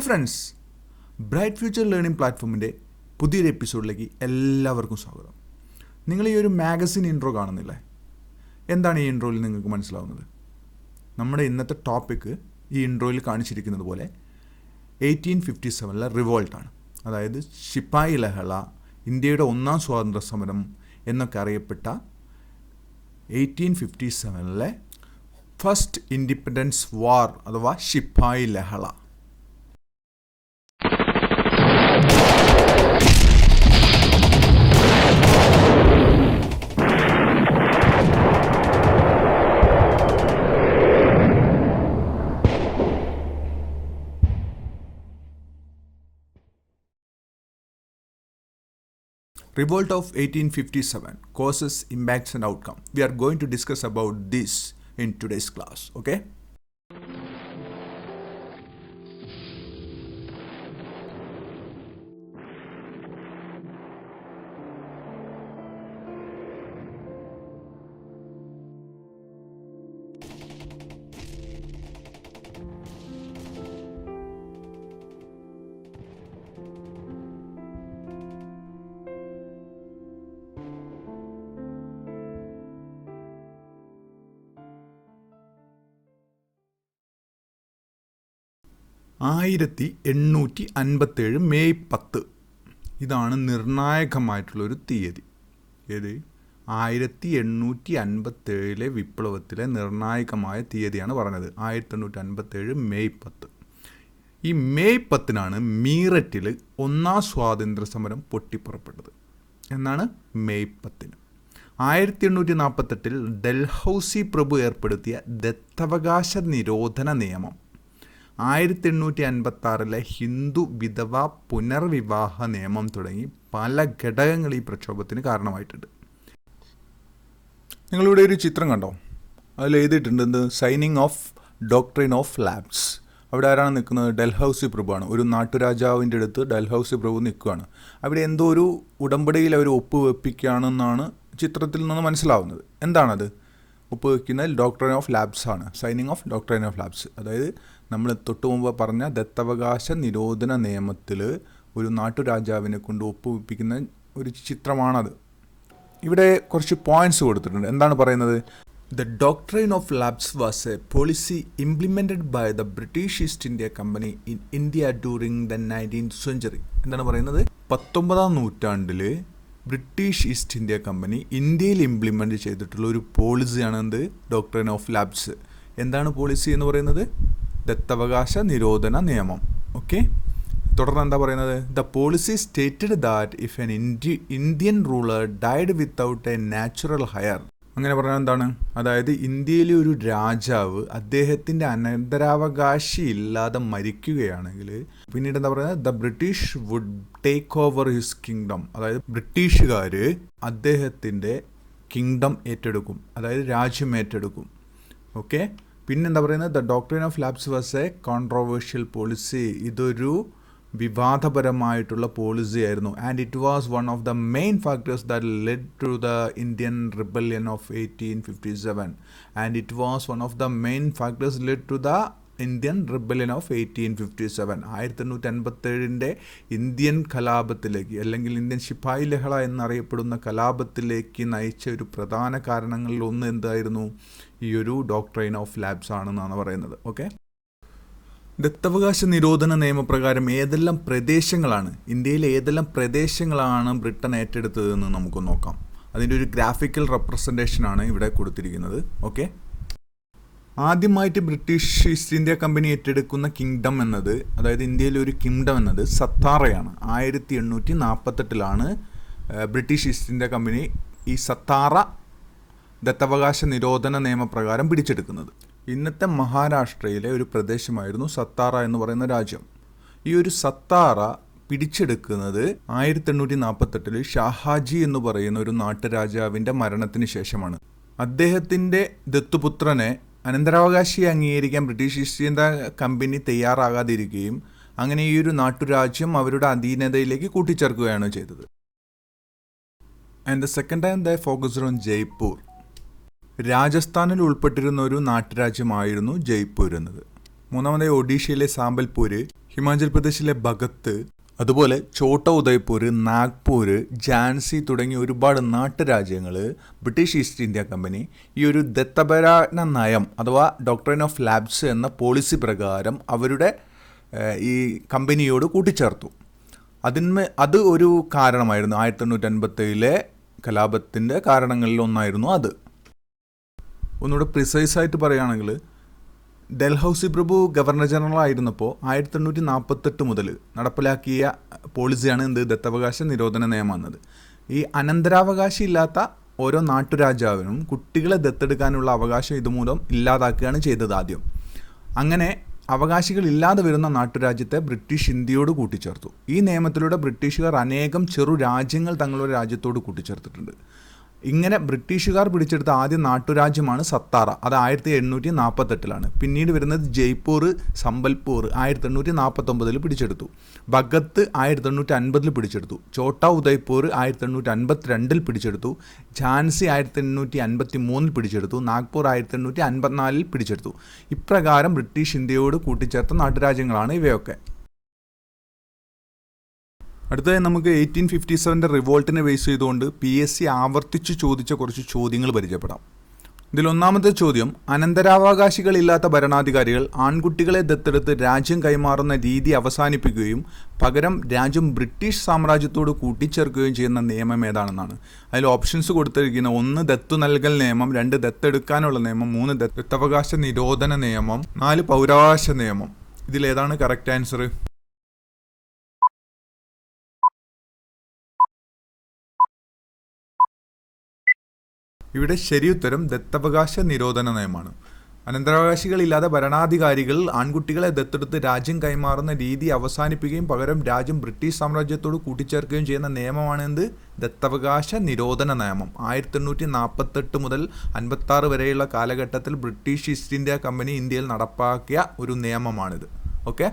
Hi friends. Bright future learning പ്ലാറ്റ്ഫോമിന്റെ പുതിയൊരു എപ്പിസോഡിലേക്ക് എല്ലാവർക്കും സ്വാഗതം. നിങ്ങൾ ഈ ഒരു മാഗസിൻ ഇൻട്രോ കാണുന്നില്ലേ? എന്താണ് ഈ ഇൻട്രോയിൽ നിങ്ങൾക്ക് മനസ്സിലാവുന്നത്? നമ്മുടെ ഇന്നത്തെ ടോപ്പിക്ക് ഈ ഇൻട്രോയിൽ കാണിച്ചിരിക്കുന്നത് പോലെ എയ്റ്റീൻ ഫിഫ്റ്റി സെവനിലെ റിവോൾട്ടാണ് അതായത് ശിപ്പായി ലഹള ഇന്ത്യയുടെ ഒന്നാം സ്വാതന്ത്ര്യ സമരം എന്നൊക്കെ അറിയപ്പെട്ട എയ്റ്റീൻ ഫിഫ്റ്റി സെവനിലെ ഫസ്റ്റ് ഇൻഡിപെൻഡൻസ് വാർ അഥവാ ഷിപ്പായി ലഹള. Revolt of 1857 causes, impacts and outcome. We are going to discuss about this in today's class, okay? ആയിരത്തി എണ്ണൂറ്റി അൻപത്തേഴ് മെയ് പത്ത്. ഇതാണ് നിർണായകമായിട്ടുള്ളൊരു തീയതി. ഏത്? ആയിരത്തി എണ്ണൂറ്റി അൻപത്തേഴിലെ വിപ്ലവത്തിലെ നിർണായകമായ തീയതിയാണ് പറഞ്ഞത്. ആയിരത്തി എണ്ണൂറ്റി അൻപത്തേഴ് മെയ് പത്ത്. ഈ മെയ് പത്തിനാണ് മീററ്റിൽ ഒന്നാം സ്വാതന്ത്ര്യ സമരം പൊട്ടിപ്പുറപ്പെട്ടത്. എന്നാണ് മെയ് പത്തിന്. ആയിരത്തി എണ്ണൂറ്റി നാൽപ്പത്തെട്ടിൽ ഡൽഹൌസി പ്രഭു ഏർപ്പെടുത്തിയ ദത്തവകാശ നിരോധന നിയമം ആയിരത്തി എണ്ണൂറ്റി അൻപത്തി ആറിലെ ഹിന്ദു വിധവ പുനർവിവാഹ നിയമം തുടങ്ങി പല ഘടകങ്ങൾ ഈ പ്രക്ഷോഭത്തിന് കാരണമായിട്ടുണ്ട്. നിങ്ങളിവിടെ ഒരു ചിത്രം കണ്ടോ? അതിൽ എഴുതിയിട്ടുണ്ട് എന്ത്? Signing of doctrine of lapse അവിടെ ആരാണ് നിൽക്കുന്നത്? ഡൽഹൌസി പ്രഭുവാണ്. ഒരു നാട്ടുരാജാവിന്റെ അടുത്ത് ഡൽഹൌസി പ്രഭു നിൽക്കുകയാണ്. അവിടെ എന്തോ ഒരു ഉടമ്പടിയിൽ അവർ ഒപ്പുവെപ്പിക്കുകയാണെന്നാണ് ചിത്രത്തിൽ നിന്ന് മനസ്സിലാവുന്നത്. എന്താണത്? ഒപ്പുവെക്കുന്നത് ഡോക്ടറിൻ ഓഫ് ലാബ്സ് ആണ്. Signing of doctrine of lapse അതായത് നമ്മൾ തൊട്ടു മുമ്പ് പറഞ്ഞ ദത്തവകാശ നിരോധന നിയമത്തിൽ ഒരു നാട്ടുരാജാവിനെ കൊണ്ട് ഒപ്പുവിപ്പിക്കുന്ന ഒരു ചിത്രമാണത്. ഇവിടെ കുറച്ച് പോയിന്റ്സ് കൊടുത്തിട്ടുണ്ട്. എന്താണ് പറയുന്നത്? The doctrine of lapse was a policy implemented by the British East India Company in India during the nineteen century എന്താണ് പറയുന്നത്? പത്തൊമ്പതാം നൂറ്റാണ്ടിൽ ബ്രിട്ടീഷ് ഈസ്റ്റ് ഇന്ത്യ കമ്പനി ഇന്ത്യയിൽ ഇംപ്ലിമെന്റ് ചെയ്തിട്ടുള്ള ഒരു പോളിസിയാണ് എന്ത് ഡോക്ടറിൻ ഓഫ് ലാബ്സ് എന്താണ് പോളിസി എന്ന് പറയുന്നത്? ദത്തവകാശ നിരോധന നിയമം. ഓക്കെ? തുടർന്ന് എന്താ പറയുന്നത്? The policy stated that if an India Indian ruler died without a natural heir അങ്ങനെ പറഞ്ഞാൽ എന്താണ്? അതായത് ഇന്ത്യയിലെ ഒരു രാജാവ് അദ്ദേഹത്തിന്റെ അനന്തരാവകാശി ഇല്ലാതെ മരിക്കുകയാണെങ്കിൽ പിന്നീട് എന്താ പറയുന്നത്? The British would take over his kingdom അതായത് ബ്രിട്ടീഷുകാർ അദ്ദേഹത്തിന്റെ കിങ്ഡം ഏറ്റെടുക്കും. അതായത് രാജ്യം ഏറ്റെടുക്കും. ഓക്കെ? പിന്നെന്താ പറയുന്നത്? The doctrine of lapse was a controversial policy ഇതൊരു വിവാദപരമായിട്ടുള്ള പോളിസി ആയിരുന്നു. And it was one of the main factors that led to the Indian rebellion of eighteen fifty seven and it was one of the main factors led to the Indian rebellion of eighteen fifty seven ആയിരത്തി എണ്ണൂറ്റി അൻപത്തേഴിന്റെ Indian കലാപത്തിലേക്ക് അല്ലെങ്കിൽ Indian ശിപായി ലഹള എന്നറിയപ്പെടുന്ന കലാപത്തിലേക്ക് നയിച്ച ഒരു പ്രധാന കാരണങ്ങളിൽ ഒന്ന് എന്തായിരുന്നു? ഈ ഒരു ഡോക്ട്രൈൻ ഓഫ് ലാബ്സ് ആണെന്നാണ് പറയുന്നത്. ഓക്കെ ദത്തവകാശ നിരോധന നിയമപ്രകാരം ഏതെല്ലാം പ്രദേശങ്ങളാണ് ഇന്ത്യയിലെ ഏതെല്ലാം പ്രദേശങ്ങളാണ് ബ്രിട്ടൻ ഏറ്റെടുത്തതെന്ന് നമുക്ക് നോക്കാം. അതിന്റെ ഒരു ഗ്രാഫിക്കൽ റെപ്രസെന്റേഷനാണ് ഇവിടെ കൊടുത്തിരിക്കുന്നത്. ഓക്കെ ആദ്യമായിട്ട് ബ്രിട്ടീഷ് ഈസ്റ്റ് ഇന്ത്യ കമ്പനി ഏറ്റെടുക്കുന്ന കിങ്ഡം എന്നത് അതായത് ഇന്ത്യയിലെ ഒരു കിങ്ഡം എന്നത് സത്താറയാണ്. ആയിരത്തി എണ്ണൂറ്റി നാൽപ്പത്തെട്ടിലാണ് ബ്രിട്ടീഷ് ഈസ്റ്റ് ഇന്ത്യ കമ്പനി ഈ സത്താറ ദത്തവകാശ നിരോധന നിയമപ്രകാരം പിടിച്ചെടുക്കുന്നത്. ഇന്നത്തെ മഹാരാഷ്ട്രയിലെ ഒരു പ്രദേശമായിരുന്നു സത്താറ എന്ന് പറയുന്ന രാജ്യം. ഈ ഒരു സത്താറ പിടിച്ചെടുക്കുന്നത് ആയിരത്തി എണ്ണൂറ്റി നാൽപ്പത്തെട്ടിൽ ഷാഹാജി എന്ന് പറയുന്ന ഒരു നാട്ടുരാജാവിന്റെ മരണത്തിന് ശേഷമാണ്. അദ്ദേഹത്തിന്റെ ദത്തുപുത്രനെ അനന്തരാവകാശിയെ അംഗീകരിക്കാൻ ബ്രിട്ടീഷ് ഈസ്റ്റ് ഇന്ത്യ കമ്പനി തയ്യാറാകാതിരിക്കുകയും അങ്ങനെ ഈ ഒരു നാട്ടുരാജ്യം അവരുടെ അധീനതയിലേക്ക് കൂട്ടിച്ചേർക്കുകയാണ് ചെയ്തത്. And the second time the focused on Jaipur രാജസ്ഥാനിൽ ഉൾപ്പെട്ടിരുന്ന ഒരു നാട്ടുരാജ്യമായിരുന്നു ജയ്പൂർ എന്നത്. മൂന്നാമതായി ഒഡീഷയിലെ സാമ്പൽപൂര് ഹിമാചൽ പ്രദേശിലെ ഭഗത്ത് അതുപോലെ ഛോട്ട ഉദയ്പൂർ നാഗ്പൂർ ജാൻസി തുടങ്ങിയ ഒരുപാട് നാട്ടുരാജ്യങ്ങൾ ബ്രിട്ടീഷ് ഈസ്റ്റ് ഇന്ത്യ കമ്പനി ഈ ഒരു ദത്തപരായണ നയം അഥവാ ഡോക്ടറിൻ ഓഫ് ലാബ്സ് എന്ന പോളിസി പ്രകാരം അവരുടെ ഈ കമ്പനിയോട് കൂട്ടിച്ചേർത്തു. അതിന്മേ അത് ഒരു കാരണമായിരുന്നു. ആയിരത്തി എണ്ണൂറ്റി അൻപത്തേഴിലെ കലാപത്തിന്റെ കാരണങ്ങളിൽ ഒന്നായിരുന്നു അത്. ഒന്നുകൂടെ പ്രിസൈസ് ആയിട്ട് പറയുകയാണെങ്കിൽ ഡൽഹൌസി പ്രഭു ഗവർണർ ജനറൽ ആയിരുന്നപ്പോൾ ആയിരത്തി എണ്ണൂറ്റി നാൽപ്പത്തെട്ട് മുതൽ നടപ്പിലാക്കിയ പോളിസിയാണ് എന്ത്? ദത്തവകാശ നിരോധന നിയമം എന്നത് ഈ അനന്തരാവകാശം ഇല്ലാത്ത ഓരോ നാട്ടുരാജാവിനും കുട്ടികളെ ദത്തെടുക്കാനുള്ള അവകാശം ഇതുമൂലം ഇല്ലാതാക്കുകയാണ് ചെയ്തത് ആദ്യം. അങ്ങനെ അവകാശികൾ ഇല്ലാതെ വരുന്ന നാട്ടുരാജ്യത്തെ ബ്രിട്ടീഷ് ഇന്ത്യയോട് കൂട്ടിച്ചേർത്തു. ഈ നിയമത്തിലൂടെ ബ്രിട്ടീഷുകാർ അനേകം ചെറു രാജ്യങ്ങൾ തങ്ങളുടെ രാജ്യത്തോട് കൂട്ടിച്ചേർത്തിട്ടുണ്ട്. ഇങ്ങനെ ബ്രിട്ടീഷുകാർ പിടിച്ചെടുത്ത ആദ്യ നാട്ടുരാജ്യമാണ് സത്താറ. അത് ആയിരത്തി എണ്ണൂറ്റി നാൽപ്പത്തെട്ടിലാണ് പിന്നീട് വരുന്നത് ജയ്പൂർ സമ്പൽപൂർ ആയിരത്തി എണ്ണൂറ്റി നാൽപ്പത്തൊമ്പതിൽ പിടിച്ചെടുത്തു. ഭഗത്ത് ആയിരത്തി എണ്ണൂറ്റി അൻപതിൽ പിടിച്ചെടുത്തു. ചോട്ട ഉദയ്പൂർ ആയിരത്തി എണ്ണൂറ്റി അൻപത്തിരണ്ടിൽ പിടിച്ചെടുത്തു. ഝാൻസി ആയിരത്തി എണ്ണൂറ്റി അൻപത്തി മൂന്നിൽ പിടിച്ചെടുത്തു. നാഗ്പൂർ ആയിരത്തി എണ്ണൂറ്റി അൻപത്തിനാലിൽ പിടിച്ചെടുത്തു. ഇപ്രകാരം ബ്രിട്ടീഷ് ഇന്ത്യയോട് കൂട്ടിച്ചേർത്ത നാട്ടുരാജ്യങ്ങളാണ് ഇവയൊക്കെ. അടുത്തതായി നമുക്ക് എയ്റ്റീൻ ഫിഫ്റ്റി സെവന്റെ റിവോൾട്ടിനെ ബേസ് ചെയ്തുകൊണ്ട് പി എസ് സി ആവർത്തിച്ച് ചോദിച്ച കുറച്ച് ചോദ്യങ്ങൾ പരിചയപ്പെടാം. ഇതിൽ ഒന്നാമത്തെ ചോദ്യം അനന്തരാവകാശികളില്ലാത്ത ഭരണാധികാരികൾ ആൺകുട്ടികളെ ദത്തെടുത്ത് രാജ്യം കൈമാറുന്ന രീതി അവസാനിപ്പിക്കുകയും പകരം രാജ്യം ബ്രിട്ടീഷ് സാമ്രാജ്യത്തോട് കൂട്ടിച്ചേർക്കുകയും ചെയ്യുന്ന നിയമം ഏതാണെന്നാണ്. അതിൽ ഓപ്ഷൻസ് കൊടുത്തിരിക്കുന്ന ഒന്ന് ദത്തു നൽകൽ നിയമം രണ്ട് ദത്തെടുക്കാനുള്ള നിയമം മൂന്ന് ദത്തവകാശ നിരോധന നിയമം നാല് പൗരാവകാശ നിയമം. ഇതിലേതാണ് കറക്റ്റ് ആൻസർ ഇവിടെ ശരിയുത്തരം ദത്തവകാശ നിരോധന നയമാണ്. അനന്തരാവകാശികളില്ലാതെ ഭരണാധികാരികൾ ആൺകുട്ടികളെ ദത്തെടുത്ത് രാജ്യം കൈമാറുന്ന രീതി അവസാനിപ്പിക്കുകയും പകരം രാജ്യം ബ്രിട്ടീഷ് സാമ്രാജ്യത്തോട് കൂട്ടിച്ചേർക്കുകയും ചെയ്യുന്ന നിയമമാണ് എന്ത്? ദത്തവകാശ നിരോധന നിയമം. ആയിരത്തി എണ്ണൂറ്റി നാൽപ്പത്തെട്ട് മുതൽ അൻപത്തി ആറ് വരെയുള്ള കാലഘട്ടത്തിൽ ബ്രിട്ടീഷ് ഈസ്റ്റ് ഇന്ത്യ കമ്പനി ഇന്ത്യയിൽ നടപ്പാക്കിയ ഒരു നിയമമാണിത്. ഓക്കെ?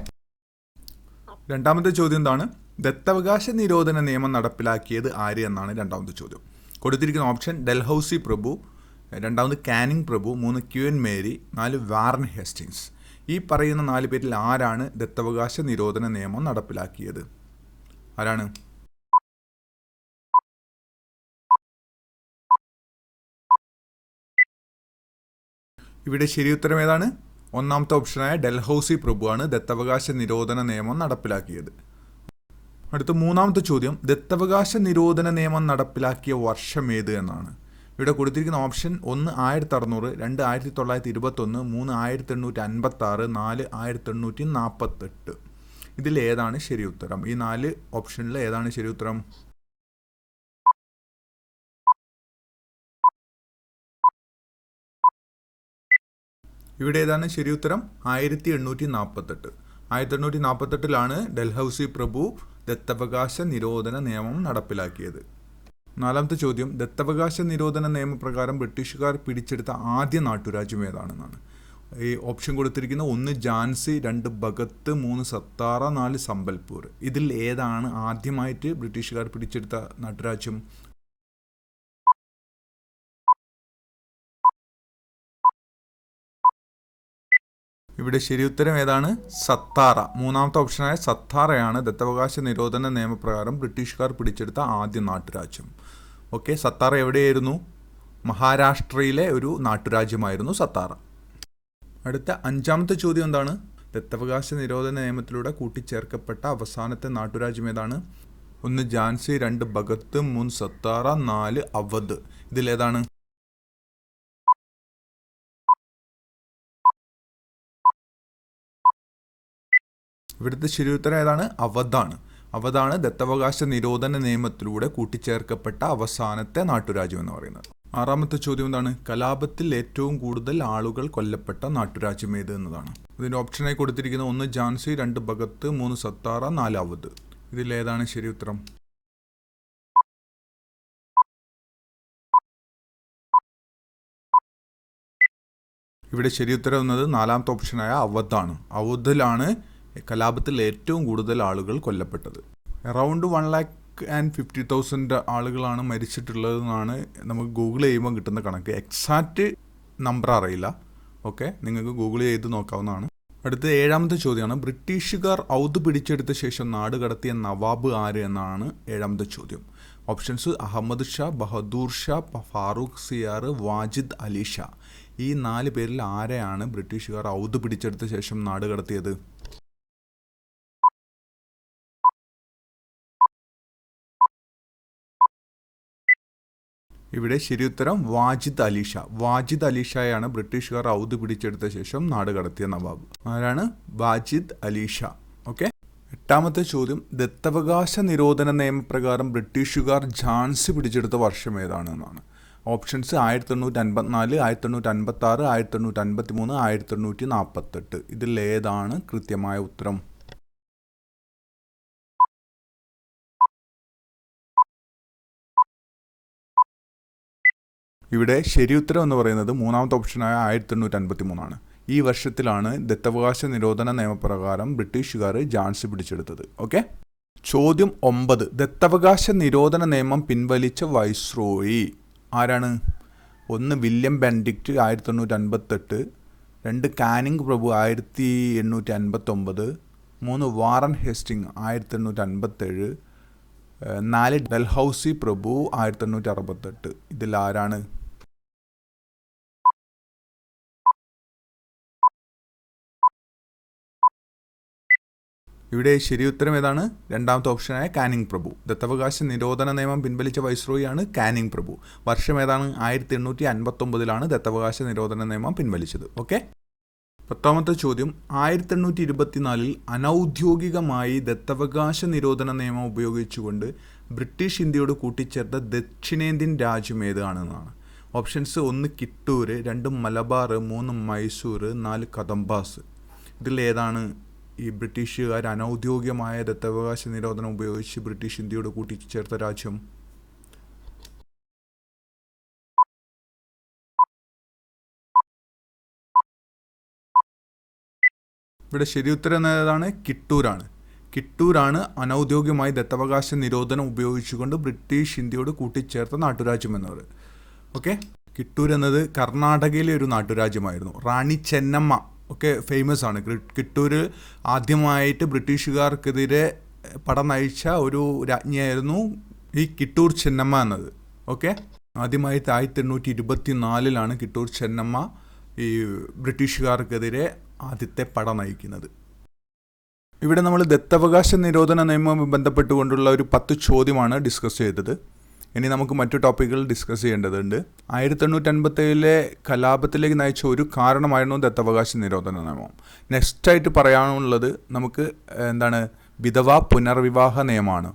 രണ്ടാമത്തെ ചോദ്യം എന്താണ്? ദത്തവകാശ നിരോധന നിയമം നടപ്പിലാക്കിയത് ആര് എന്നാണ് രണ്ടാമത്തെ ചോദ്യം. കൊടുത്തിരിക്കുന്ന ഓപ്ഷൻ ഡൽഹൌസി പ്രഭു രണ്ടാമത് കാനിങ് പ്രഭു മൂന്ന് ക്യു എൻ മേരി നാല് വാറൻ ഹേസ്റ്റിങ്സ്. ഈ പറയുന്ന നാല് പേരിൽ ആരാണ് ദത്തവകാശ നിരോധന നിയമം നടപ്പിലാക്കിയത്? ആരാണ്? ഇവിടെ ശരിയുത്തരം ഏതാണ്? ഒന്നാമത്തെ ഓപ്ഷനായ ഡൽഹൌസി പ്രഭുവാണ് ദത്തവകാശ നിരോധന നിയമം നടപ്പിലാക്കിയത്. അടുത്ത മൂന്നാമത്തെ ചോദ്യം ദത്തവകാശ നിരോധന നിയമം നടപ്പിലാക്കിയ വർഷം ഏത് എന്നാണ്. ഇവിടെ കൊടുത്തിരിക്കുന്ന ഓപ്ഷൻ ഒന്ന് ആയിരത്തി അറുന്നൂറ് രണ്ട് ആയിരത്തി തൊള്ളായിരത്തി ഇരുപത്തൊന്ന് മൂന്ന് ആയിരത്തി എണ്ണൂറ്റി അൻപത്തി ആറ് നാല് ആയിരത്തി എണ്ണൂറ്റി നാൽപ്പത്തെട്ട് ഇതിൽ ഏതാണ് ശരി ഉത്തരം? ഈ നാല് ഓപ്ഷനിൽ ഏതാണ് ശരി ഉത്തരം? ഇവിടെ ഏതാണ് ശരി ഉത്തരം? ആയിരത്തി എണ്ണൂറ്റി നാൽപ്പത്തെട്ട് ആയിരത്തി എണ്ണൂറ്റി നാൽപ്പത്തെട്ടിലാണ് ഡൽഹൌസി പ്രഭു ദത്തവകാശ നിരോധന നിയമം നടപ്പിലാക്കിയത്. നാലാമത്തെ ചോദ്യം ദത്തവകാശ നിരോധന നിയമപ്രകാരം ബ്രിട്ടീഷുകാർ പിടിച്ചെടുത്ത ആദ്യ നാട്ടുരാജ്യം ഏതാണെന്നാണ്. ഈ ഓപ്ഷൻ കൊടുത്തിരിക്കുന്ന ഒന്ന് ജാൻസി രണ്ട് ഭഗത്ത് മൂന്ന് സത്താറ നാല് സമ്പൽപൂർ ഇതിൽ ഏതാണ് ആദ്യമായിട്ട് ബ്രിട്ടീഷുകാർ പിടിച്ചെടുത്ത നാട്ടുരാജ്യം? ഇവിടെ ശരി ഉത്തരം ഏതാണ്? സത്താറ. മൂന്നാമത്തെ ഓപ്ഷനായ സത്താറയാണ് ദത്തവകാശ നിരോധന നിയമപ്രകാരം ബ്രിട്ടീഷുകാർ പിടിച്ചെടുത്ത ആദ്യ നാട്ടുരാജ്യം. ഓക്കെ സത്താറ എവിടെയായിരുന്നു? മഹാരാഷ്ട്രയിലെ ഒരു നാട്ടുരാജ്യമായിരുന്നു സത്താറ. അടുത്ത അഞ്ചാമത്തെ ചോദ്യം എന്താണ്? ദത്തവകാശ നിരോധന നിയമത്തിലൂടെ കൂട്ടിച്ചേർക്കപ്പെട്ട അവസാനത്തെ നാട്ടുരാജ്യം ഏതാണ്? ഒന്ന് ജാൻസി രണ്ട് ഭഗത്ത് മൂന്ന് സത്താറ നാല് അവധ്. ഇതിലേതാണ്? ഇവിടുത്തെ ശരിയുത്തരം ഏതാണ് അവധാണ് അവതാണ് ദത്തവകാശ നിരോധന നിയമത്തിലൂടെ കൂട്ടിച്ചേർക്കപ്പെട്ട അവസാനത്തെ നാട്ടുരാജ്യം എന്ന് പറയുന്നത്. ആറാമത്തെ ചോദ്യം എന്താണ്? കലാപത്തിൽ ഏറ്റവും കൂടുതൽ ആളുകൾ കൊല്ലപ്പെട്ട നാട്ടുരാജ്യം ഏത് എന്നതാണ്. ഇതിന്റെ ഓപ്ഷനായി കൊടുത്തിരിക്കുന്ന ഒന്ന് ജാൻസി രണ്ട് ഭഗത്ത് മൂന്ന് സത്താറ നാല് അവധ് ഇതിലേതാണ് ശരി ഉത്തരം? ഇവിടെ ശരി ഉത്തരം എന്നത് നാലാമത്തെ ഓപ്ഷനായ അവധാണ് അവധിലാണ് കലാപത്തിൽ ഏറ്റവും കൂടുതൽ ആളുകൾ കൊല്ലപ്പെട്ടത്. Around one lakh and fifty thousand ആളുകളാണ് മരിച്ചിട്ടുള്ളതെന്നാണ് നമുക്ക് ഗൂഗിൾ ചെയ്യുമ്പോൾ കിട്ടുന്ന കണക്ക്. എക്സാക്റ്റ് നമ്പർ അറിയില്ല. ഓക്കെ നിങ്ങൾക്ക് ഗൂഗിൾ ചെയ്ത് നോക്കാവുന്നതാണ്. അടുത്ത ഏഴാമത്തെ ചോദ്യമാണ്. ബ്രിട്ടീഷുകാർ ഔദ് പിടിച്ചെടുത്ത ശേഷം നാട് കടത്തിയ നവാബ് ആര് എന്നാണ് ഏഴാമത്തെ ചോദ്യം. ഓപ്ഷൻസ് അഹമ്മദ് ഷാ ബഹദൂർ ഷാ ഫാറൂഖ് സിയാർ വാജിദ് അലി ഷാ. ഈ നാല് പേരിൽ ആരെയാണ് ബ്രിട്ടീഷുകാർ ഔദ് പിടിച്ചെടുത്ത ശേഷം നാട് കടത്തിയത്? ഇവിടെ ശരിയുത്തരം വാജിദ് അലിഷ വാജിദ് അലിഷയാണ് ബ്രിട്ടീഷുകാർ ഔദ് പിടിച്ചെടുത്ത ശേഷം നാട് കടത്തിയ നവാബ്. ആരാണ്? വാജിദ് അലിഷ ഓക്കെ? എട്ടാമത്തെ ചോദ്യം. ദത്തവകാശ നിരോധന നിയമപ്രകാരം ബ്രിട്ടീഷുകാർ ഝാൻസി പിടിച്ചെടുത്ത വർഷം ഏതാണ് എന്നാണ് ഓപ്ഷൻസ് ആയിരത്തി എണ്ണൂറ്റി അൻപത്തിനാല് ആയിരത്തി എണ്ണൂറ്റി അൻപത്തി ആറ് ആയിരത്തി എണ്ണൂറ്റി അൻപത്തി മൂന്ന് ആയിരത്തി എണ്ണൂറ്റി നാൽപ്പത്തെട്ട് ഇതിൽ ഏതാണ് കൃത്യമായ ഉത്തരം? ഇവിടെ ശരിയുത്തരം എന്ന് പറയുന്നത് മൂന്നാമത്തെ ഓപ്ഷനായ ആയിരത്തി എണ്ണൂറ്റി അൻപത്തി മൂന്നാണ് ഈ വർഷത്തിലാണ് ദത്തവകാശ നിരോധന നിയമപ്രകാരം ബ്രിട്ടീഷുകാർ ജാൻസി പിടിച്ചെടുത്തത്. ഓക്കെ? ചോദ്യം ഒമ്പത്. ദത്തവകാശ നിരോധന നിയമം പിൻവലിച്ച വൈസ്രോയി ആരാണ്? ഒന്ന് വില്യം ബെൻഡിക്റ്റ് ആയിരത്തി എണ്ണൂറ്റി അൻപത്തെട്ട് രണ്ട് കാനിങ് പ്രഭു ആയിരത്തി എണ്ണൂറ്റി അൻപത്തൊമ്പത് മൂന്ന് വാറൻ ഹെസ്റ്റിംഗ് ആയിരത്തി എണ്ണൂറ്റി അൻപത്തേഴ് നാല് ഡൽഹൌസി പ്രഭു ആയിരത്തി എണ്ണൂറ്റി അറുപത്തെട്ട് ഇതിൽ ആരാണ്? ഇവിടെ ശരിയുത്തരം ഏതാണ്? രണ്ടാമത്തെ ഓപ്ഷനായ കാനിങ് പ്രഭു. ദത്തവകാശ നിരോധന നിയമം പിൻവലിച്ച വൈസ്രോയിയാണ് കാനിങ് പ്രഭു. വർഷം ഏതാണ്? ആയിരത്തി എണ്ണൂറ്റി അൻപത്തൊമ്പതിലാണ് ദത്തവകാശ നിരോധന നിയമം പിൻവലിച്ചത്. ഓക്കെ? പത്താമത്തെ ചോദ്യം. ആയിരത്തി എണ്ണൂറ്റി ഇരുപത്തിനാലിൽ അനൗദ്യോഗികമായി ദത്തവകാശ നിരോധന നിയമം ഉപയോഗിച്ചുകൊണ്ട് ബ്രിട്ടീഷ് ഇന്ത്യയോട് കൂട്ടിച്ചേർത്ത ദക്ഷിണേന്ത്യൻ രാജ്യം ഏതാണെന്നാണ്. ഓപ്ഷൻസ് ഒന്ന് കിട്ടൂർ രണ്ട് മലബാർ മൂന്ന് മൈസൂർ നാല് കദംബാസ്. ഇതിൽ ഏതാണ്? ഈ ബ്രിട്ടീഷുകാർ അനൗദ്യോഗികമായ ദത്തവകാശ നിരോധനം ഉപയോഗിച്ച് ബ്രിട്ടീഷ് ഇന്ത്യയോട് കൂട്ടിച്ചേർത്ത രാജ്യം. ഇവിടെ ശരിയുത്തരം നേതാണ് കിട്ടൂരാണ്. കിട്ടൂരാണ് അനൗദ്യോഗികമായി ദത്തവകാശ നിരോധനം ഉപയോഗിച്ചുകൊണ്ട് ബ്രിട്ടീഷ് ഇന്ത്യയോട് കൂട്ടിച്ചേർത്ത നാട്ടുരാജ്യം എന്നത് ഓക്കെ? കിട്ടൂർ എന്നത് കർണാടകയിലെ ഒരു നാട്ടുരാജ്യമായിരുന്നു. റാണി ചെന്നമ്മ. ഒക്കെ ഫേമസ് ആണ്. കിട്ടൂർ ആദ്യമായിട്ട് ബ്രിട്ടീഷുകാർക്കെതിരെ പട നയിച്ച ഒരു രാജ്ഞിയായിരുന്നു ഈ കിട്ടൂർ ചെന്നമ്മ എന്നത്. ഓക്കെ? ആദ്യമായിട്ട് ആയിരത്തി എണ്ണൂറ്റി ഇരുപത്തി നാലിലാണ് കിട്ടൂർ ചെന്നമ്മ ഈ ബ്രിട്ടീഷുകാർക്കെതിരെ ആദ്യത്തെ പട നയിക്കുന്നത്. ഇവിടെ നമ്മൾ ദത്തവകാശ നിരോധന നിയമവുമായി ബന്ധപ്പെട്ടുകൊണ്ടുള്ള ഒരു പത്ത് ചോദ്യമാണ് ഡിസ്കസ് ചെയ്തത്. ഇനി നമുക്ക് മറ്റു ടോപ്പിക്കുകൾ ഡിസ്കസ് ചെയ്യേണ്ടതുണ്ട്. ആയിരത്തി എണ്ണൂറ്റി അൻപത്തേഴിലെ കലാപത്തിലേക്ക് നയിച്ച ഒരു കാരണമായിരുന്നു ദത്തവകാശ നിരോധന നിയമം. നെക്സ്റ്റ് ആയിട്ട് പറയാനുള്ളത് നമുക്ക് എന്താണ് വിധവ പുനർവിവാഹ നിയമമാണ്.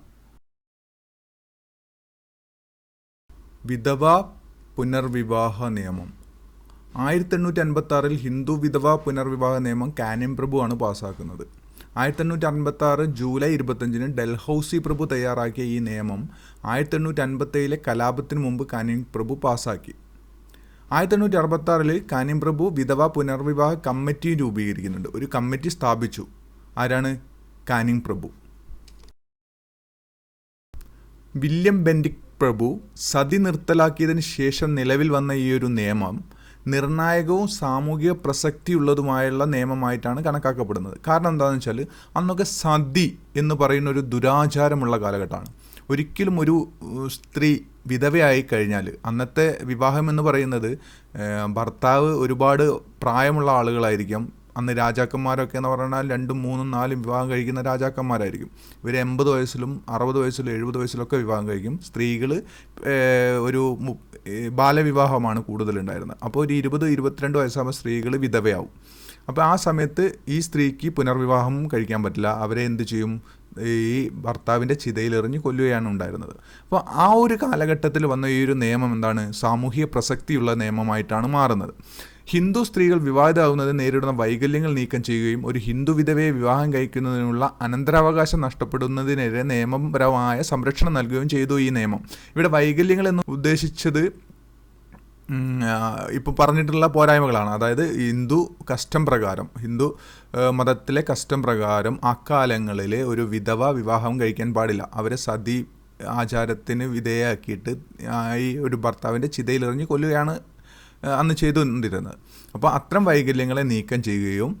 വിധവ പുനർവിവാഹ നിയമം. ആയിരത്തി എണ്ണൂറ്റി അൻപത്തി ആറിൽ ഹിന്ദു വിധവ പുനർവിവാഹ നിയമം കാനിം പ്രഭു ആണ് പാസ്സാക്കുന്നത് ആയിരത്തി എണ്ണൂറ്റി അൻപത്തി ആറ് ജൂലൈ ഇരുപത്തഞ്ചിന് ഡൽഹൌസി പ്രഭു തയ്യാറാക്കിയ ഈ നിയമം ആയിരത്തി എണ്ണൂറ്റി അൻപത്തേഴിലെ കലാപത്തിന് മുമ്പ് കാനിം പ്രഭു പാസാക്കി. ആയിരത്തി എണ്ണൂറ്റി അറുപത്തി ആറിൽ കാനിം പ്രഭു വിധവ പുനർവിവാഹ കമ്മിറ്റി രൂപീകരിക്കുന്നുണ്ട്. ഒരു കമ്മിറ്റി സ്ഥാപിച്ചു. ആരാണ്? കാനിം പ്രഭു. വില്യം ബെൻഡിക് പ്രഭു സതി നിർത്തലാക്കിയതിന് ശേഷം നിലവിൽ വന്ന ഈ ഒരു നിയമം നിർണായകവും സാമൂഹിക പ്രസക്തിയുള്ളതുമായുള്ള നിയമമായിട്ടാണ് കണക്കാക്കപ്പെടുന്നത്. കാരണം എന്താണെന്ന് വെച്ചാൽ അന്നൊക്കെ സതി എന്ന് പറയുന്ന ഒരു ദുരാചാരമുള്ള കാലഘട്ടമാണ്. ഒരിക്കലും ഒരു സ്ത്രീ വിധവയായി കഴിഞ്ഞാൽ അന്നത്തെ വിവാഹം എന്ന് പറയുന്നത് ഭർത്താവ് ഒരുപാട് പ്രായമുള്ള ആളുകളായിരിക്കും അന്ന് രാജാക്കന്മാരൊക്കെ എന്ന് പറഞ്ഞാൽ രണ്ടും മൂന്നും നാലും വിവാഹം കഴിക്കുന്ന രാജാക്കന്മാരായിരിക്കും. ഇവർ എൺപത് വയസ്സിലും അറുപത് വയസ്സിലും എഴുപത് വയസ്സിലൊക്കെ വിവാഹം കഴിക്കും. സ്ത്രീകൾ ഒരു ബാലവിവാഹമാണ് കൂടുതലുണ്ടായിരുന്നത്. അപ്പോൾ ഒരു ഇരുപത് ഇരുപത്തിരണ്ട് വയസ്സാകുമ്പോൾ സ്ത്രീകൾ വിധവയാവും. അപ്പോൾ ആ സമയത്ത് ഈ സ്ത്രീക്ക് പുനർവിവാഹം കഴിക്കാൻ പറ്റില്ല. അവരെ എന്ത് ചെയ്യും? ഈ ഭർത്താവിന്റെ ചിതയിലെറിഞ്ഞ് കൊല്ലുകയാണ് ഉണ്ടായിരുന്നത്. അപ്പോൾ ആ ഒരു കാലഘട്ടത്തിൽ വന്ന ഈ ഒരു നിയമം എന്താണ്? സാമൂഹ്യ പ്രസക്തിയുള്ള നിയമമായിട്ടാണ് മാറുന്നത്. ഹിന്ദു സ്ത്രീകൾ വിവാഹിതാവുന്നത് നേരിടുന്ന വൈകല്യങ്ങൾ നീക്കം ചെയ്യുകയും ഒരു ഹിന്ദു വിധവയെ വിവാഹം കഴിക്കുന്നതിനുള്ള അനന്തരാവകാശം നഷ്ടപ്പെടുന്നതിനെതിരെ നിയമപരമായ സംരക്ഷണം നൽകുകയും ചെയ്തു ഈ നിയമം. ഇവിടെ വൈകല്യങ്ങൾ എന്ന് ഉദ്ദേശിച്ചത് ഇപ്പോൾ പറഞ്ഞിട്ടുള്ള പോരായ്മകളാണ്. അതായത് ഹിന്ദു കസ്റ്റം പ്രകാരം ഹിന്ദു മതത്തിലെ കസ്റ്റം പ്രകാരം അക്കാലങ്ങളിൽ ഒരു വിധവ വിവാഹം കഴിക്കാൻ പാടില്ല. അവരെ സതി ആചാരത്തിന് വിധേയമാക്കിയിട്ട് ഈ ഒരു ഭർത്താവിന്റെ ചിതയിലെറിഞ്ഞ് കൊല്ലുകയാണ് അന്ന് ചെയ്തുകൊണ്ടിരുന്നത്. അപ്പോൾ അത്തരം വൈകല്യങ്ങളെ നീക്കം ചെയ്യുകയും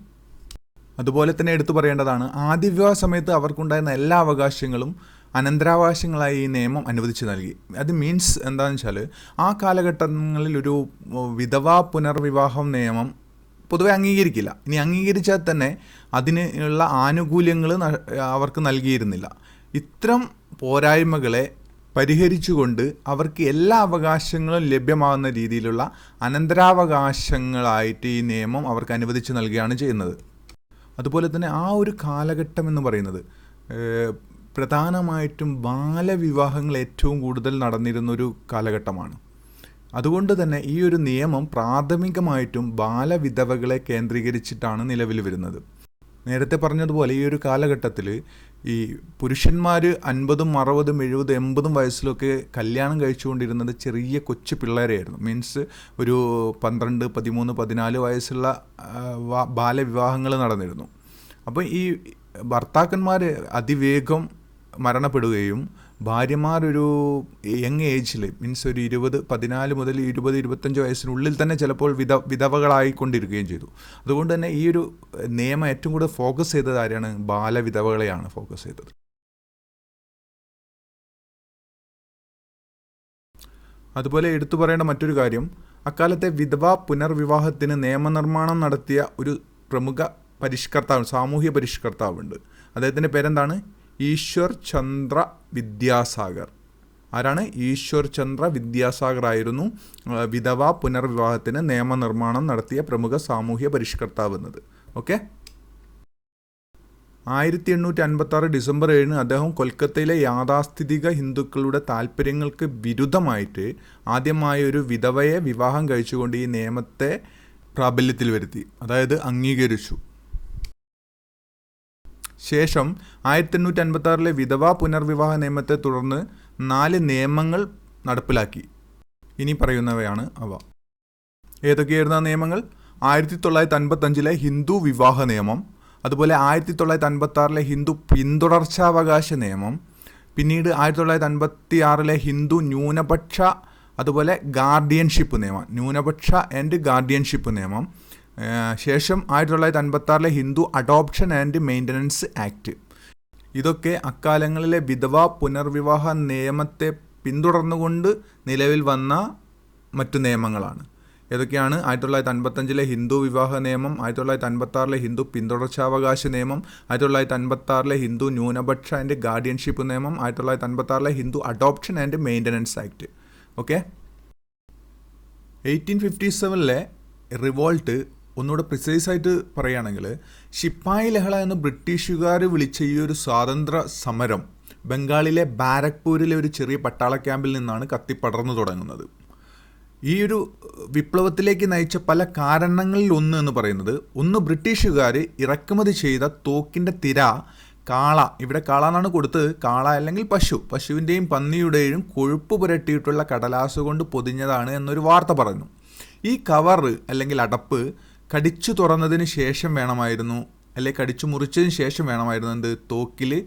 അതുപോലെ തന്നെ എടുത്തു പറയേണ്ടതാണ് ആദ്യ വിവാഹ സമയത്ത് അവർക്കുണ്ടായിരുന്ന എല്ലാ അവകാശങ്ങളും അനന്തരാവകാശങ്ങളായി ഈ നിയമം അനുവദിച്ചു നൽകി. അത് മീൻസ് എന്താണെന്ന് വെച്ചാൽ ആ കാലഘട്ടങ്ങളിൽ ഒരു വിധവാ പുനർവിവാഹം നിയമം പൊതുവെ അംഗീകരിക്കില്ല. ഇനി അംഗീകരിച്ചാൽ തന്നെ അതിനുള്ള ആനുകൂല്യങ്ങൾ അവർക്ക് നൽകിയിരുന്നില്ല. ഇത്തരം പോരായ്മകളെ പരിഹരിച്ചുകൊണ്ട് അവർക്ക് എല്ലാ അവകാശങ്ങളും ലഭ്യമാകുന്ന രീതിയിലുള്ള അനന്തരാവകാശങ്ങളായിട്ട് ഈ നിയമം അവർക്ക് അനുവദിച്ച് നൽകുകയാണ് ചെയ്യുന്നത്. അതുപോലെ തന്നെ ആ ഒരു കാലഘട്ടം എന്ന് പറയുന്നത് പ്രധാനമായിട്ടും ബാലവിവാഹങ്ങൾ ഏറ്റവും കൂടുതൽ നടന്നിരുന്നൊരു കാലഘട്ടമാണ്. അതുകൊണ്ട് തന്നെ ഈ ഒരു നിയമം പ്രാഥമികമായിട്ടും ബാലവിധവകളെ കേന്ദ്രീകരിച്ചിട്ടാണ് നിലവിൽ വരുന്നത്. നേരത്തെ പറഞ്ഞതുപോലെ ഈ ഒരു കാലഘട്ടത്തിൽ ഈ പുരുഷന്മാർ അൻപതും അറുപതും എഴുപതും എൺപതും വയസ്സിലൊക്കെ കല്യാണം കഴിച്ചുകൊണ്ടിരുന്നത് ചെറിയ കൊച്ചു പിള്ളേരെയായിരുന്നു. മീൻസ് ഒരു പന്ത്രണ്ട് പതിമൂന്ന് പതിനാല് വയസ്സുള്ള ബാലവിവാഹങ്ങൾ നടന്നിരുന്നു. അപ്പോൾ ഈ ഭർത്താക്കന്മാർ അതിവേഗം മരണപ്പെടുകയും ഭാര്യമാർ ഒരു യങ് ഏജിൽ മീൻസ് ഒരു ഇരുപത് പതിനാല് മുതൽ ഇരുപത് ഇരുപത്തഞ്ച് വയസ്സിനുള്ളിൽ തന്നെ ചിലപ്പോൾ വിധ വിധവകളായിക്കൊണ്ടിരിക്കുകയും ചെയ്തു. അതുകൊണ്ട് തന്നെ ഈ ഒരു നിയമം ഏറ്റവും കൂടുതൽ ഫോക്കസ് ചെയ്തത് ആരെയാണ് ബാലവിധവകളെയാണ് ഫോക്കസ് ചെയ്തത്. അതുപോലെ എടുത്തു പറയേണ്ട മറ്റൊരു കാര്യം അക്കാലത്തെ വിധവ പുനർവിവാഹത്തിന് നിയമനിർമ്മാണം നടത്തിയ ഒരു പ്രമുഖ പരിഷ്കർത്താവ് സാമൂഹ്യ പരിഷ്കർത്താവുണ്ട്. അദ്ദേഹത്തിന്റെ പേരെന്താണ്? ഈശ്വർ ചന്ദ്ര വിദ്യാസാഗർ. ആരാണ്? ഈശ്വർ ചന്ദ്ര വിദ്യാസാഗർ ആയിരുന്നു വിധവ പുനർവിവാഹത്തിന് നിയമനിർമ്മാണം നടത്തിയ പ്രമുഖ സാമൂഹ്യ പരിഷ്കർത്താവ് എന്നത്. ഓക്കെ? ആയിരത്തി എണ്ണൂറ്റി അൻപത്തി ആറ് ഡിസംബർ ഏഴിന് അദ്ദേഹം കൊൽക്കത്തയിലെ യാഥാസ്ഥിതിക ഹിന്ദുക്കളുടെ താല്പര്യങ്ങൾക്ക് വിരുദ്ധമായിട്ട് ആദ്യമായ ഒരു വിധവയെ വിവാഹം കഴിച്ചുകൊണ്ട് ഈ നിയമത്തെ പ്രാബല്യത്തിൽ വരുത്തി അതായത് അംഗീകരിച്ചു. ശേഷം ആയിരത്തി എണ്ണൂറ്റി അൻപത്തി ആറിലെ വിധവാ പുനർവിവാഹ നിയമത്തെ തുടർന്ന് നാല് നിയമങ്ങൾ നടപ്പിലാക്കി. ഇനി പറയുന്നവയാണ് അവ. ഏതൊക്കെയായിരുന്നു ആ നിയമങ്ങൾ? ആയിരത്തി തൊള്ളായിരത്തി അൻപത്തഞ്ചിലെ ഹിന്ദു വിവാഹ നിയമം അതുപോലെ ആയിരത്തി തൊള്ളായിരത്തി അൻപത്തി ആറിലെ ഹിന്ദു പിന്തുടർച്ചാവകാശ നിയമം പിന്നീട് ആയിരത്തി തൊള്ളായിരത്തി അൻപത്തി ആറിലെ ഹിന്ദു ന്യൂനപക്ഷ അതുപോലെ ഗാർഡിയൻഷിപ്പ് നിയമം ന്യൂനപക്ഷ ആൻഡ് ഗാർഡിയൻഷിപ്പ് നിയമം ശേഷം ആയിരത്തി തൊള്ളായിരത്തി അൻപത്തി Hindu adoption and maintenance act. ഇതൊക്കെ അക്കാലങ്ങളിലെ വിധവ പുനർവിവാഹ നിയമത്തെ പിന്തുടർന്നുകൊണ്ട് നിലവിൽ വന്ന മറ്റു നിയമങ്ങളാണ്. ഏതൊക്കെയാണ്? ആയിരത്തി തൊള്ളായിരത്തി അൻപത്തഞ്ചിലെ ഹിന്ദു വിവാഹ നിയമം ആയിരത്തി തൊള്ളായിരത്തി അൻപത്തി ആറിലെ ഹിന്ദു പിന്തുടർച്ചാവകാശ നിയമം ആയിരത്തി തൊള്ളായിരത്തി അൻപത്തി ആറിലെ ഹിന്ദു ന്യൂനപക്ഷ ആൻഡ് ഗാർഡിയൻഷിപ്പ് നിയമം ആയിരത്തി തൊള്ളായിരത്തി അൻപത്തി ആറിലെ Hindu adoption and maintenance act. Okay? Eighteen fifty സെവനിലെ revolt ഒന്നുകൂടെ പ്രിസൈസ് ആയിട്ട് പറയുകയാണെങ്കിൽ ശിപ്പായി ലഹള എന്ന് ബ്രിട്ടീഷുകാർ വിളിച്ച ഈ ഒരു സ്വാതന്ത്ര്യ സമരം ബംഗാളിലെ ബാരക്പൂരിലെ ഒരു ചെറിയ പട്ടാള ക്യാമ്പിൽ നിന്നാണ് കത്തിപ്പടർന്നു തുടങ്ങുന്നത്. ഈ ഒരു വിപ്ലവത്തിലേക്ക് നയിച്ച പല കാരണങ്ങളിൽ ഒന്ന് എന്ന് പറയുന്നത് ഒന്ന് ബ്രിട്ടീഷുകാർ ഇറക്കുമതി ചെയ്ത തോക്കിന്റെ തിര കാള. ഇവിടെ കാള എന്നാണ് കൊടുത്തത്. കാള അല്ലെങ്കിൽ പശു. പശുവിന്റെയും പന്നിയുടെയും കൊഴുപ്പ് പുരട്ടിയിട്ടുള്ള കടലാസ് കൊണ്ട് പൊതിഞ്ഞതാണ് എന്നൊരു വാർത്ത പറഞ്ഞു ഈ കവർ അല്ലെങ്കിൽ അടപ്പ് കടിച്ചു തുറന്നതിന് ശേഷം വേണമായിരുന്നു അല്ലെ കടിച്ചു മുറിച്ചതിന് ശേഷം വേണമായിരുന്നു എന്ത്? തോക്കിൽ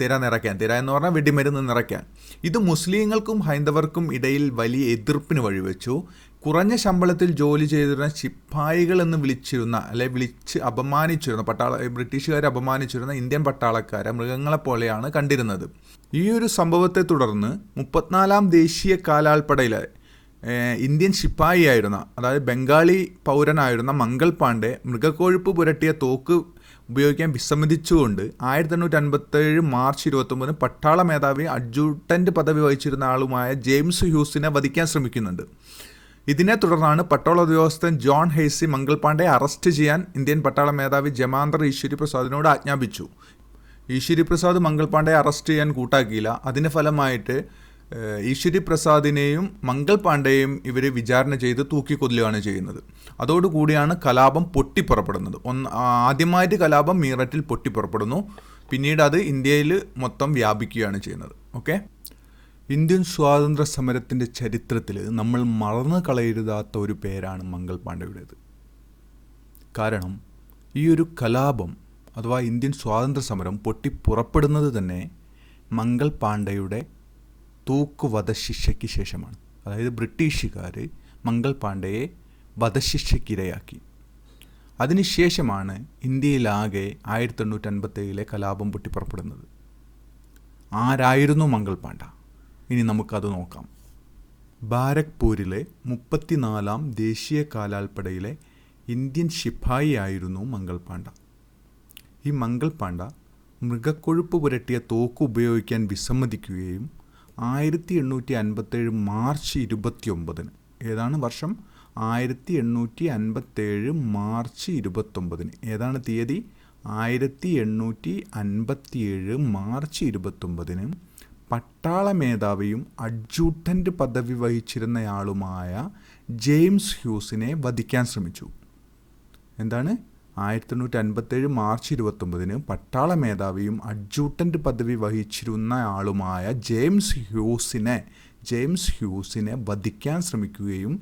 തിര നിറയ്ക്കാൻ. തിര എന്ന് പറഞ്ഞാൽ വെടിമരുന്ന് നിറയ്ക്കാൻ. ഇത് മുസ്ലിങ്ങൾക്കും ഹൈന്ദവർക്കും ഇടയിൽ വലിയ എതിർപ്പിന് വഴിവെച്ചു. കുറഞ്ഞ ശമ്പളത്തിൽ ജോലി ചെയ്തിരുന്ന ശിപ്പായികൾ എന്ന് വിളിച്ചിരുന്ന അല്ലെ വിളിച്ച് അപമാനിച്ചിരുന്ന പട്ടാള ബ്രിട്ടീഷുകാരെ അപമാനിച്ചിരുന്ന ഇന്ത്യൻ പട്ടാളക്കാരെ മൃഗങ്ങളെ പോലെയാണ് കണ്ടിരുന്നത്. ഈ ഒരു സംഭവത്തെ തുടർന്ന് മുപ്പത്തിനാലാം ദേശീയ കാലാൾപ്പടയിലെ ഇന്ത്യൻ ശിപ്പായിയായിരുന്ന അതായത് ബംഗാളി പൗരനായിരുന്ന മംഗൾ പാണ്ഡെ മൃഗക്കൊഴുപ്പ് പുരട്ടിയ തോക്ക് ഉപയോഗിക്കാൻ വിസമ്മതിച്ചുകൊണ്ട് ആയിരത്തി എണ്ണൂറ്റി അൻപത്തേഴ് മാർച്ച് ഇരുപത്തൊമ്പതിന് പട്ടാള മേധാവി അഡ്ജൂട്ടന്റ് പദവി വഹിച്ചിരുന്ന ആളുമായ ജെയിംസ് ഹ്യൂസിനെ വധിക്കാൻ ശ്രമിക്കുന്നുണ്ട്. ഇതിനെ തുടർന്നാണ് പട്ടാള ഉദ്യോഗസ്ഥൻ John Hearsey Mangal Pandey arrest ചെയ്യാൻ ഇന്ത്യൻ പട്ടാള മേധാവി ജമാന്തർ ഈശ്വരി പ്രസാദിനോട് ആജ്ഞാപിച്ചു. ഈശ്വരി പ്രസാദ് മംഗൾ പാണ്ഡെ അറസ്റ്റ് ചെയ്യാൻ കൂട്ടാക്കിയില്ല. അതിന്റെ ഫലമായിട്ട് ഈശ്വരി പ്രസാദിനെയും മംഗൾ പാണ്ഡെയും ഇവർ വിചാരണ ചെയ്ത് തൂക്കിക്കൊല്ലുകയാണ് ചെയ്യുന്നത്. അതോടുകൂടിയാണ് കലാപം പൊട്ടിപ്പുറപ്പെടുന്നത്. ഒന്ന് ആദ്യമായിട്ട് കലാപം മീററ്റിൽ പൊട്ടിപ്പുറപ്പെടുന്നു. പിന്നീട് അത് ഇന്ത്യയിൽ മൊത്തം വ്യാപിക്കുകയാണ് ചെയ്യുന്നത്. ഓക്കെ? ഇന്ത്യൻ സ്വാതന്ത്ര്യ സമരത്തിന്റെ ചരിത്രത്തിൽ നമ്മൾ മറന്നു കളയരുതാത്ത ഒരു പേരാണ് മംഗൾ പാണ്ഡെയുടേത് കാരണം ഈ ഒരു കലാപം അഥവാ ഇന്ത്യൻ സ്വാതന്ത്ര്യ സമരം പൊട്ടിപ്പുറപ്പെടുന്നത് തന്നെ മംഗൾ പാണ്ഡെയുടെ തൂക്ക് വധശിക്ഷയ്ക്ക് ശേഷമാണ്. അതായത് ബ്രിട്ടീഷുകാർ മംഗൾ പാണ്ഡെയെ വധശിക്ഷയ്ക്കിരയാക്കി. അതിനുശേഷമാണ് ഇന്ത്യയിലാകെ ആയിരത്തി എണ്ണൂറ്റി അൻപത്തേഴിലെ കലാപം പൊട്ടിപ്പുറപ്പെടുന്നത്. ആരായിരുന്നു മംഗൾ പാണ്ഡ ഇനി നമുക്കത് നോക്കാം. ബാരക്പൂരിലെ മുപ്പത്തിനാലാം ദേശീയ കാലാൾപ്പടയിലെ ഇന്ത്യൻ ശിപ്പായി ആയിരുന്നു മംഗൾ പാണ്ഡ ഈ മംഗൾ പാണ്ഡ മൃഗക്കൊഴുപ്പ് പുരട്ടിയ തോക്ക് ഉപയോഗിക്കാൻ വിസമ്മതിക്കുകയും ആയിരത്തി എണ്ണൂറ്റി അൻപത്തേഴ് മാർച്ച് ഇരുപത്തി ഒമ്പതിന് ഏതാണ് വർഷം? ആയിരത്തി എണ്ണൂറ്റി അൻപത്തേഴ് മാർച്ച് ഇരുപത്തൊമ്പതിന് ഏതാണ് തീയതി? ആയിരത്തി എണ്ണൂറ്റി അൻപത്തിയേഴ് മാർച്ച് ഇരുപത്തൊമ്പതിന് പട്ടാള മേധാവിയും അഡ്ജൂട്ടന്റ് പദവി വഹിച്ചിരുന്നയാളുമായ ജെയിംസ് ഹ്യൂസിനെ വധിക്കാൻ ശ്രമിച്ചു. എന്താണ്? ആയിരത്തി എണ്ണൂറ്റി അൻപത്തേഴ് മാർച്ച് ഇരുപത്തൊമ്പതിന് പട്ടാള മേധാവിയും അഡ്ജൂട്ടന്റ് പദവി വഹിച്ചിരുന്ന ആളുമായ ജെയിംസ് ഹ്യൂസിനെ ജെയിംസ് ഹ്യൂസിനെ വധിക്കാൻ ശ്രമിക്കുകയും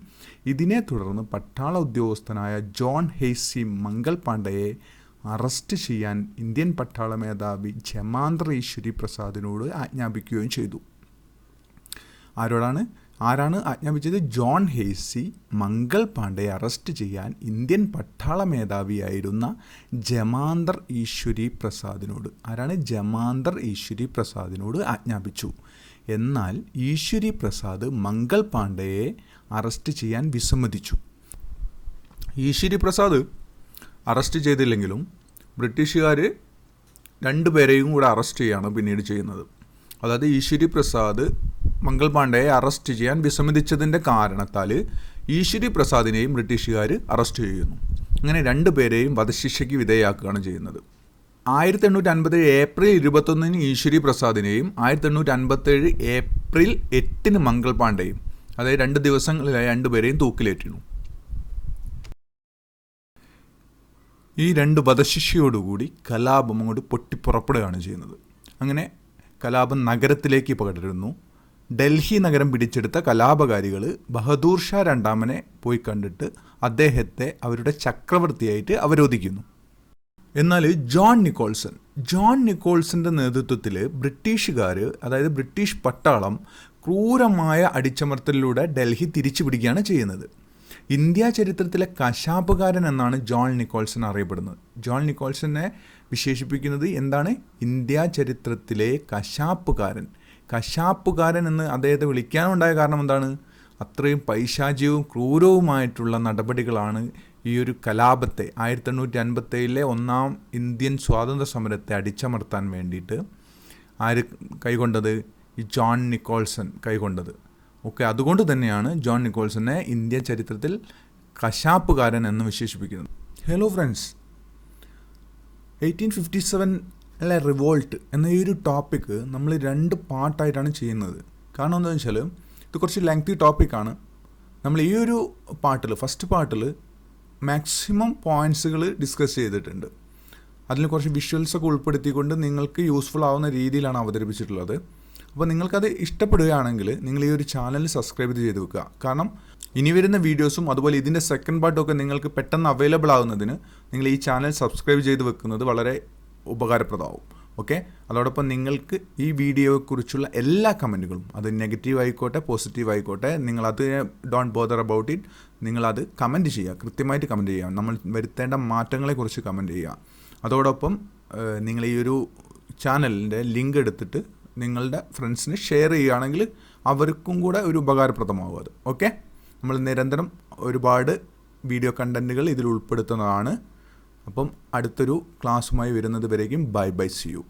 ഇതിനെ തുടർന്ന് പട്ടാള ഉദ്യോഗസ്ഥനായ ജോൺ ഹെയ്സി മംഗൾ പാണ്ഡയെ അറസ്റ്റ് ചെയ്യാൻ ഇന്ത്യൻ പട്ടാള മേധാവി ജമാന്തർ ഈശ്വരി പ്രസാദിനോട് ആജ്ഞാപിക്കുകയും ചെയ്തു. ആരോടാണ്? ആരാണ് ആജ്ഞാപിച്ചത്? ജോൺ ഹേസി മംഗൾ പാണ്ഡയെ അറസ്റ്റ് ചെയ്യാൻ ഇന്ത്യൻ പട്ടാള മേധാവിയായിരുന്ന ജമാന്തർ ഈശ്വരി പ്രസാദിനോട്. ആരാണ് ജമാന്തർ ഈശ്വരി പ്രസാദിനോട് ആജ്ഞാപിച്ചു? എന്നാൽ ഈശ്വരി പ്രസാദ് മംഗൾ പാണ്ഡയെ അറസ്റ്റ് ചെയ്യാൻ വിസമ്മതിച്ചു. ഈശ്വരി പ്രസാദ് അറസ്റ്റ് ചെയ്തില്ലെങ്കിലും ബ്രിട്ടീഷുകാർ രണ്ടുപേരെയും കൂടെ അറസ്റ്റ് ചെയ്യുകയാണ് പിന്നീട് ചെയ്യുന്നത്. അതായത് ഈശ്വരി പ്രസാദ് മംഗൾ പാണ്ഡയെ അറസ്റ്റ് ചെയ്യാൻ വിസമ്മതിച്ചതിന്റെ കാരണത്താൽ ഈശ്വരി പ്രസാദിനെയും ബ്രിട്ടീഷുകാർ അറസ്റ്റ് ചെയ്യുന്നു. അങ്ങനെ രണ്ടു പേരെയും വധശിക്ഷയ്ക്ക് വിധേയാക്കുകയാണ് ചെയ്യുന്നത്. ആയിരത്തി എണ്ണൂറ്റി അൻപത്തി ഏപ്രിൽ ഇരുപത്തൊന്നിന് ഈശ്വരി പ്രസാദിനെയും ആയിരത്തി എണ്ണൂറ്റി അൻപത്തേഴ് ഏപ്രിൽ എട്ടിന് മംഗൾ പാണ്ഡെയും അതായത് രണ്ട് ദിവസങ്ങളിലായി രണ്ടുപേരെയും തൂക്കിലേറ്റിരുന്നു. ഈ രണ്ട് വധശിക്ഷയോടുകൂടി കലാപം അങ്ങോട്ട് പൊട്ടിപ്പുറപ്പെടുകയാണ് ചെയ്യുന്നത്. അങ്ങനെ കലാപം നഗരത്തിലേക്ക് പകരുന്നു. ഡൽഹി നഗരം പിടിച്ചെടുത്ത കലാപകാരികൾ ബഹദൂർ ഷാ രണ്ടാമനെ പോയി കണ്ടിട്ട് അദ്ദേഹത്തെ അവരുടെ ചക്രവർത്തിയായിട്ട് അവരോധിക്കുന്നു. എന്നാൽ ജോൺ നിക്കോൾസൺ ജോൺ നിക്കോൾസിന്റെ നേതൃത്വത്തിൽ ബ്രിട്ടീഷുകാർ അതായത് ബ്രിട്ടീഷ് പട്ടാളം ക്രൂരമായ അടിച്ചമർത്തലിലൂടെ ഡൽഹി തിരിച്ചു പിടിക്കുകയാണ് ചെയ്യുന്നത്. ഇന്ത്യ ചരിത്രത്തിലെ കശാപ്പുകാരൻ എന്നാണ് ജോൺ നിക്കോൾസൺ അറിയപ്പെടുന്നത്. ജോൺ നിക്കോൾസനെ വിശേഷിപ്പിക്കുന്നത് എന്താണ്? ഇന്ത്യ ചരിത്രത്തിലെ കശാപ്പുകാരൻ കശാപ്പുകാരൻ എന്ന് അദ്ദേഹത്തെ വിളിക്കാനുണ്ടായ കാരണം എന്താണ്? അത്രയും പൈശാചികവും ക്രൂരവുമായിട്ടുള്ള നടപടികളാണ് ഈ ഒരു കലാപത്തെ ആയിരത്തി എണ്ണൂറ്റി അൻപത്തേഴിലെ ഒന്നാം ഇന്ത്യൻ സ്വാതന്ത്ര്യ സമരത്തെ അടിച്ചമർത്താൻ വേണ്ടിയിട്ട് ആര് കൈകൊണ്ടത്? ഈ ജോൺ നിക്കോൾസൺ കൈകൊണ്ടത്. ഓക്കെ അതുകൊണ്ട് തന്നെയാണ് ജോൺ നിക്കോൾസനെ ഇന്ത്യ ചരിത്രത്തിൽ കശാപ്പുകാരൻ എന്ന് വിശേഷിപ്പിക്കുന്നത്. ഹലോ ഫ്രണ്ട്സ് എയ്റ്റീൻ ഫിഫ്റ്റി സെവനിലെ റിവോൾട്ട് എന്ന ഈ ഒരു ടോപ്പിക്ക് നമ്മൾ രണ്ട് പാർട്ടായിട്ടാണ് ചെയ്യുന്നത്. കാരണം എന്താണെന്ന് വെച്ചാൽ ഇത് കുറച്ച് ലെങ്തി ടോപ്പിക്കാണ് നമ്മൾ ഈ ഒരു പാട്ടിൽ ഫസ്റ്റ് പാട്ടിൽ മാക്സിമം പോയിന്റ്സുകൾ ഡിസ്കസ് ചെയ്തിട്ടുണ്ട്. അതിൽ കുറച്ച് വിഷ്വൽസ് ഒക്കെ ഉൾപ്പെടുത്തിക്കൊണ്ട് നിങ്ങൾക്ക് യൂസ്ഫുൾ ആവുന്ന രീതിയിലാണ് അവതരിപ്പിച്ചിട്ടുള്ളത്. അപ്പോൾ നിങ്ങൾക്കത് ഇഷ്ടപ്പെടുകയാണെങ്കിൽ നിങ്ങൾ ഈ ഒരു ചാനൽ സബ്സ്ക്രൈബ് ചെയ്ത് വെക്കുക. കാരണം ഇനി വരുന്ന വീഡിയോസും അതുപോലെ ഇതിന്റെ സെക്കൻഡ് പാർട്ടൊക്കെ നിങ്ങൾക്ക് പെട്ടെന്ന് അവൈലബിൾ ആവുന്നതിന് നിങ്ങൾ ഈ ചാനൽ സബ്സ്ക്രൈബ് ചെയ്ത് വെക്കുന്നത് വളരെ ഉപകാരപ്രദമാവും. ഓക്കെ അതോടൊപ്പം നിങ്ങൾക്ക് ഈ വീഡിയോയെക്കുറിച്ചുള്ള എല്ലാ കമന്റുകളും അത് നെഗറ്റീവ് ആയിക്കോട്ടെ പോസിറ്റീവ് ആയിക്കോട്ടെ നിങ്ങളത് ഡോണ്ട് ബോദർ അബൌട്ട് ഇറ്റ് നിങ്ങളത് കമന്റ് ചെയ്യുക കൃത്യമായിട്ട് കമന്റ് ചെയ്യുക. നമ്മൾ വരുത്തേണ്ട മാറ്റങ്ങളെക്കുറിച്ച് കമന്റ് ചെയ്യുക. അതോടൊപ്പം നിങ്ങൾ ഈ ഒരു ചാനലിന്റെ ലിങ്ക് എടുത്തിട്ട് നിങ്ങളുടെ ഫ്രണ്ട്സിന് ഷെയർ ചെയ്യുകയാണെങ്കിൽ അവർക്കും കൂടെ ഒരു ഉപകാരപ്രദമാവും അത്. ഓക്കെ നമ്മൾ നിരന്തരം ഒരുപാട് വീഡിയോ കണ്ടന്റുകൾ ഇതിൽ ഉൾപ്പെടുത്തുന്നതാണ്. അപ്പം അടുത്തൊരു ക്ലാസ്സുമായി വരുന്നത് വരേക്കും. Bye bye see you.